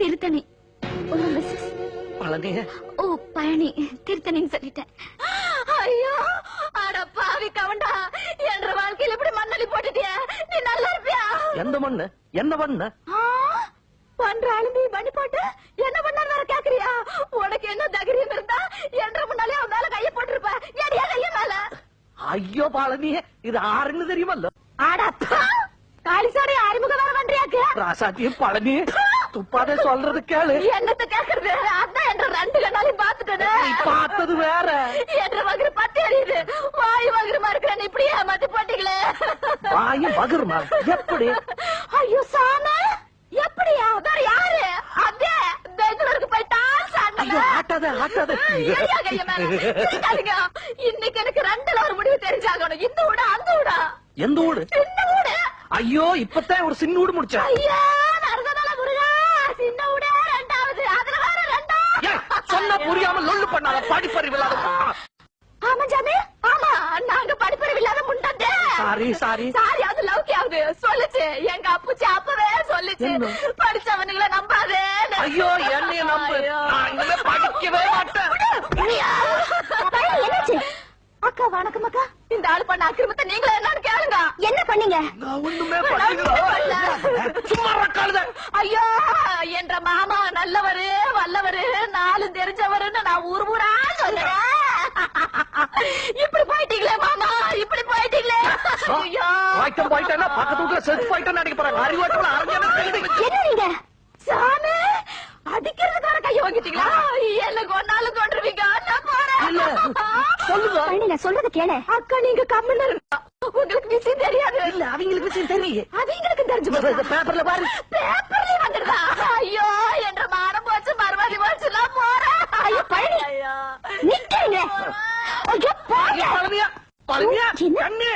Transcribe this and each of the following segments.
திருத்தணி. உங்க மிஸ்ஸஸ் பழனிய ஓ பழனி. திருத்தணின்னு சொல்லிட்டேன். ஐயோ அட பாவி கவண்டா. என்ற வாழ்க்கையில இப்படி மண்ணலி போட்டுட்டிய. நீ நல்லா இருப்பியா? எந்த மண்ணு? என்ன பண்ண பண்ற அழுந்தி பண்ணி போட்டு என்ன பண்ண வேற கேக்குறியா? உனக்கு என்ன தைரியம் இருந்தா என்ற முன்னாலே அவன் மேல கைய போட்டிருப்ப. எடியா கைய மேல? ஐயோ பழனிய இது ஆறுன்னு தெரியுமல்ல ஆடாப்பா காளிசாரி அறிமுகம் வேற பண்றியாக்கு? ராசாத்தியும் பழனி. துப்பாதே சொல்றது கேளு. என்னத்த கேக்குறது? அதான் என்ற ரெண்டு கண்ணாலையும் நீ பாத்துட்டேன் பார்த்தது வேற. என்ற வகுறு பத்து எரியுது வாய் வகுறுமா இருக்கிறேன் இப்படி ஏமாத்தி போட்டீங்களே. வாயும் பகிர்மா எப்படி? ஐயோ சாம. எப்படியா? வேற யாரு? அதே பெங்களூருக்கு போயிட்டான் ஐயோ ஆட்டாத ஆட்டாத. இன்னைக்கு எனக்கு ரெண்டுல ஒரு முடிவு தெரிஞ்சாகணும். இந்த விட அந்த விட எந்த ஊடு ஐயோ இப்பதான் ஒரு சின்ன ஊடு முடிச்சேன். ஐயா நரகதல முருகா சின்ன வீடு ரெண்டாவது அதுல வேற ரெண்டா? சொன்னா புரியாம லொல்லு பண்ணாத படிப்பறிவு இல்லாத ஆமா ஜாமி. ஆமா நாங்க படிப்பறிவு இல்லாத முண்டாதே சாரி சாரி. சாரி அது லவ்கியாவது சொல்லுச்சு. எங்க அப்புச்சி அப்பவே சொல்லுச்சு? படிச்சவனுங்கள நம்பாதே. ஐயோ என்னைய நம்பு. நான் இனிமே படிக்கவே மாட்டேன் என்னாச்சு அக்கா வணக்கம் அக்கா இந்த ஆள் பண்ண அக்கிரமத்தை நீங்களே என்னன்னு கேளுங்க. என்ன பண்ணீங்க? நான் ஒண்ணுமே பண்ணல. சும்மா ரக்காளுத ஐயோ என்ற மாமா நல்லவரு வல்லவரு நாளும் தெரிஞ்சவருன்னு நான் ஊர் ஊரா சொல்லுறேன் இப்படி போயிட்டீங்களே மாமா இப்படி போயிட்டீங்களே. ஐயோ. போயிட்டேன்னா பக்கத்து வீட்டுல செத்து போயிட்டேன்னு நினைக்க போறாங்க அறிவாட்டோட அறிஞர் என்ன நீங்க சாமி அடிக்கிறதுக்கார கைய வாங்கிட்டீங்களா என்ன கொண்டாலும் கொண்டுருவீங்க நான் இல்ல, போறேன் நீங்க சொல்றது கேளு. அக்கா நீங்க கம்முன்னு. உங்களுக்கு விஷயம் தெரியாது. இல்ல அவங்களுக்கு விஷயம் தெரியும் அது எங்களுக்கு தெரிஞ்சு. பேப்பர்ல பாரு. பேப்பர்லயே வந்துடுதா ஐயோ என்ற மானம் போச்சு மறுபடி போச்சு நான் போறேன் ஐயோ பழனி நிக்கிறீங்க. ஐயோ போங்க. பழனியா பழனியா? கண்ணு.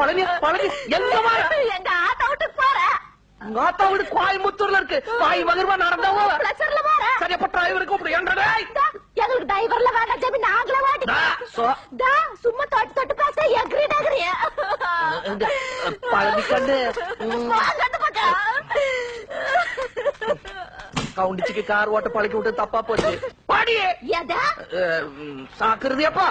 பழனியா பழனி எங்க எங்க ஆட்டோ விட்டு போறேன் உங்க ஆத்தா வீடு கோயம்புத்தூர்ல இருக்கு. வகர்வா நடந்தவோ பிளச்சர்ல போறேன் சரி அப்ப டிரைவர் கூப்பிடு. என்றடே கவுண்டிச்சுக்கு கார் ஓட்ட பழக்கி விட்டு தப்பா போச்சு. பாடி எதா? சாக்குறதியாப்பா